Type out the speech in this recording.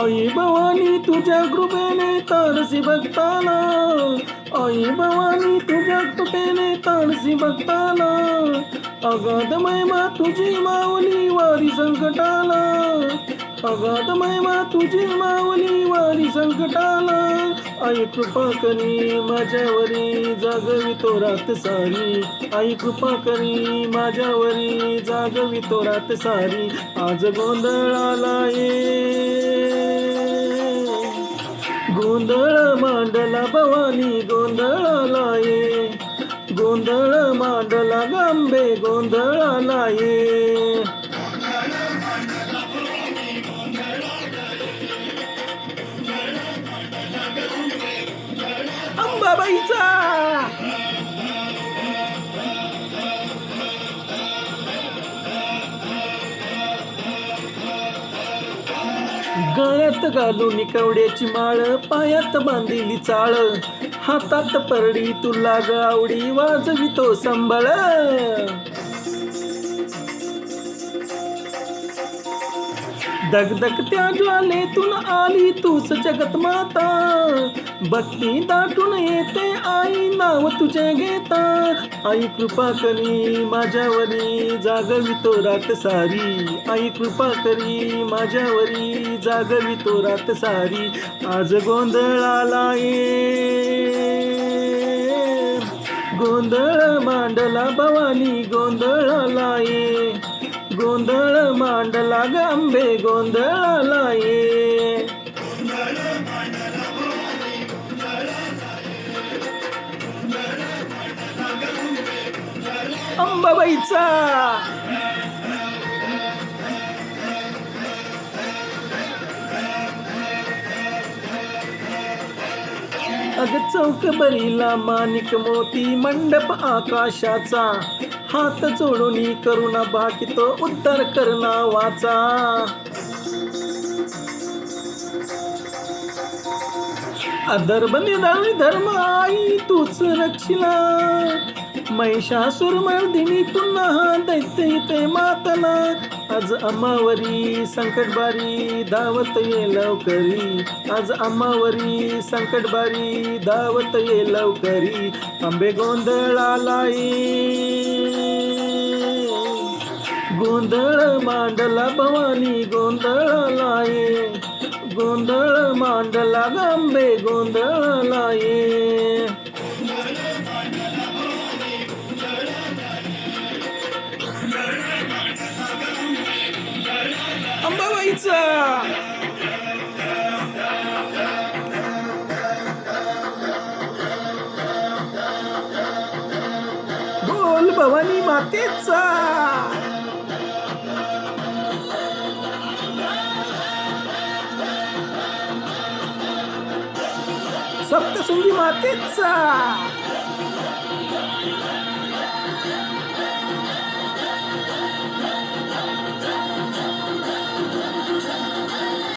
आई भवानी तुझ्या कृपेने तारसी भक्ताला. आई भवानी तुझ्या कृपेने तारसी भक्ताला. अगाध महिमा तुझी माऊली वारी संकटाला. अगाध महिमा तुझी माऊली वारी संकटाला. आई कृपा करी माझ्यावरी जागवितो रात सारी. आई कृपा करी माझ्यावरी जागवितो रात सारी. आज गोंधळाला ये. गोंधळ मांडला भवानी गोंधळाला ये गोंधळ मांडला गांबे गोंधळाला ये अंबाबाईचा! गळ्यात घालून कवड्याची माळ पायात बांधिली चाळ. हातात परडी तुला गावडी वाजवितो सांभाळ दगदग त्या ज्वालेतून आली तूच जगत माता. भक्ती दाटून येते आई नाव तुझे घेता. आई कृपा करी माझ्यावरी जागवितो रात सारी. आई कृपा करी माझ्यावरी जागवितो रात सारी. आज गोंधळाला ये. गोंधळ मांडला भवानी गोंधळाला ये. गोंधळ मांडला गांबे गोंधळाला ये अंबाबाईचा. अग चौक बरीला माणिक मोती मंडप आकाशाचा. हात जोडून करुणा बाकीतो उद्धार करणा वाचा. अधर्म निधावी धर्म आई तूच रक्षिला महिषासुर मर्दिनी पुन्हा दैत्य ते मातना. आज अम्मावरी संकटबारी धावत ये लवकरी. आज अम्मावरी संकटबारी धावत ये लवकरी. आंबे गोंधळालाई गोंधळ मांडला भवानी गोंधळाला गोंधळ मांडला गांबे गोंधळाला ये अंबाबाईचा भवानी मातेचा. सप्तशृंगी मातेचा.